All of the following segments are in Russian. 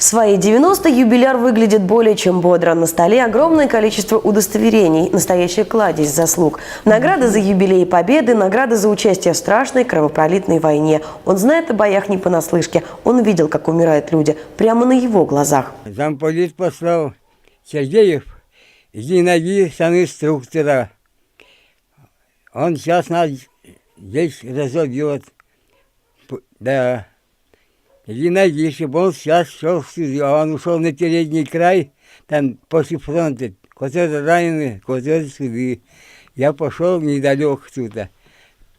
В свои 90 юбиляр выглядит более чем бодро. На столе огромное количество удостоверений, настоящая кладезь заслуг. Награды за юбилей и победы, награды за участие в страшной кровопролитной войне. Он знает о боях не понаслышке. Он видел, как умирают люди, прямо на его глазах. Замполит послал Сергеев, иди найди санинструктора. Он сейчас нас здесь разобьет. Да. Чтобы он сейчас шел сюда. А он ушел на передний край, там после фронта. Кто-то раненый, кто-то сюда. Я пошел недалеко туда.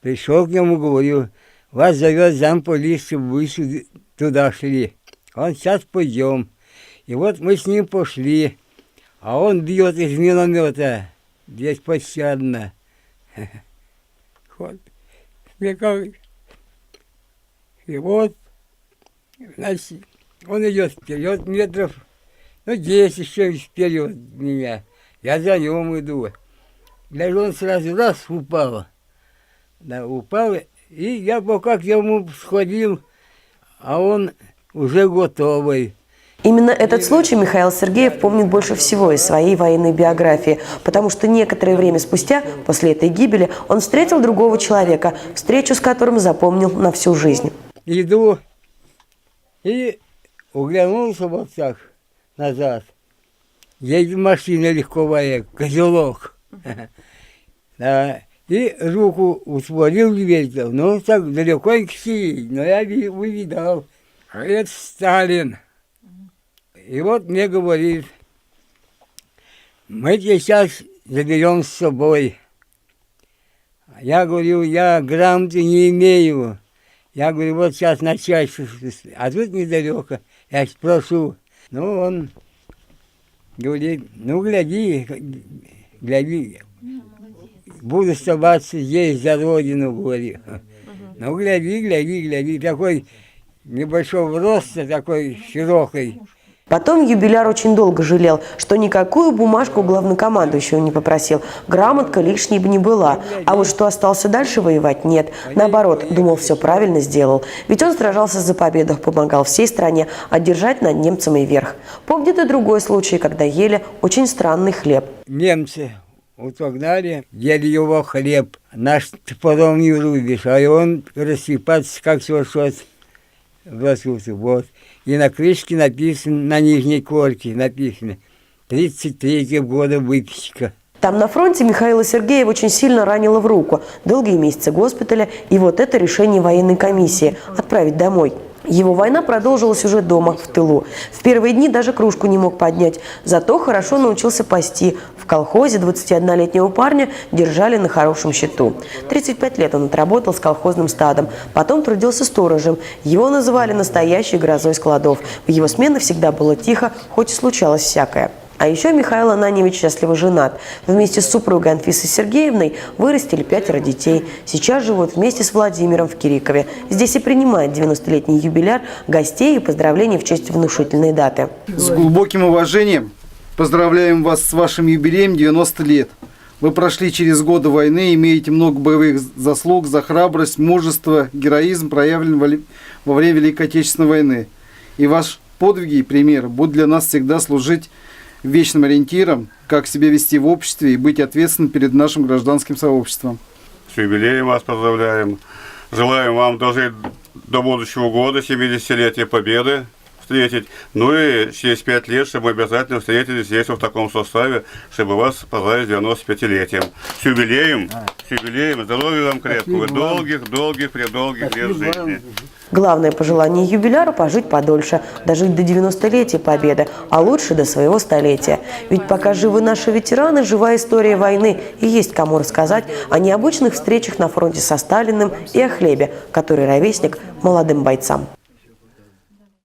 Пришел к нему, говорю, вас зовет замполит, чтобы вы сюда, туда шли. Он сейчас пойдем. И вот мы с ним пошли, а он бьет из миномета здесь пощадно. Вот. Михаил. И вот, значит, он идет вперед метров, ну, 10 еще вперед меня. Я за ним иду. Даже он сразу раз упал. Да, упал, и я бы как ему сходил, а он уже готовый. Именно этот случай Михаил Сергеев помнит больше всего из своей военной биографии, потому что некоторое время спустя, после этой гибели, он встретил другого человека, встречу с которым запомнил на всю жизнь. Иду и углянулся вот так назад. Едет машина легковая, козелок. Да. И руку утворил дверь, ну так далеко сидеть, но я ви- увидал. Это Сталин. И вот мне говорит, мы тебя сейчас заберем с собой. Я говорю, я грамоты не имею. Я говорю, вот сейчас начальство, а тут недалеко. Я спрошу. Ну, он говорит, ну, гляди, гляди, буду оставаться здесь за родину, говорю. Ну, гляди, гляди, гляди, такой небольшого роста, такой широкой. Потом юбиляр очень долго жалел, что никакую бумажку главнокомандующего не попросил. Грамотка лишней бы не была. А вот что остался дальше воевать – нет. Наоборот, думал, все правильно сделал. Ведь он сражался за победу, помогал всей стране одержать над немцами верх. Помнит и другой случай, когда ели очень странный хлеб. Немцы утогнали, ели его хлеб. Наш топором не рубишь, а он рассыпаться, как сорсот в лосусе. Вот. И на крышке написано, на нижней корке написано, 33 года выпечка. Там на фронте Михаила Сергеева очень сильно ранило в руку. Долгие месяцы госпиталя и вот это решение военной комиссии – отправить домой. Его война продолжилась уже дома, в тылу. В первые дни даже кружку не мог поднять. Зато хорошо научился пасти. В колхозе 21-летнего парня держали на хорошем счету. 35 лет он отработал с колхозным стадом. Потом трудился сторожем. Его называли настоящей грозой складов. В его смены всегда было тихо, хоть и случалось всякое. А еще Михаил Ананьевич счастливо женат. Вместе с супругой Анфисой Сергеевной вырастили пятеро детей. Сейчас живут вместе с Владимиром в Кирикове. Здесь и принимает 90-летний юбиляр гостей и поздравления в честь внушительной даты. С глубоким уважением поздравляем вас с вашим юбилеем 90 лет. Вы прошли через годы войны, имеете много боевых заслуг за храбрость, мужество, героизм, проявлен во ли- во время Великой Отечественной войны. И ваш подвиги и пример будут для нас всегда служить вечным ориентиром, как себя вести в обществе и быть ответственным перед нашим гражданским сообществом. С юбилеем вас поздравляем. Желаем вам дожить до будущего года, 70-летия Победы встретить. Ну и через 5 лет, чтобы мы обязательно встретились здесь в таком составе, чтобы вас поздравить с 95-летием. С юбилеем, с юбилеем, здоровья вам крепкого, долгих, долгих, предолгих лет жизни. Главное пожелание юбиляру – пожить подольше, дожить до 90-летия Победы, а лучше до своего столетия. Ведь пока живы наши ветераны, жива история войны, и есть кому рассказать о необычных встречах на фронте со Сталиным и о хлебе, который ровесник молодым бойцам.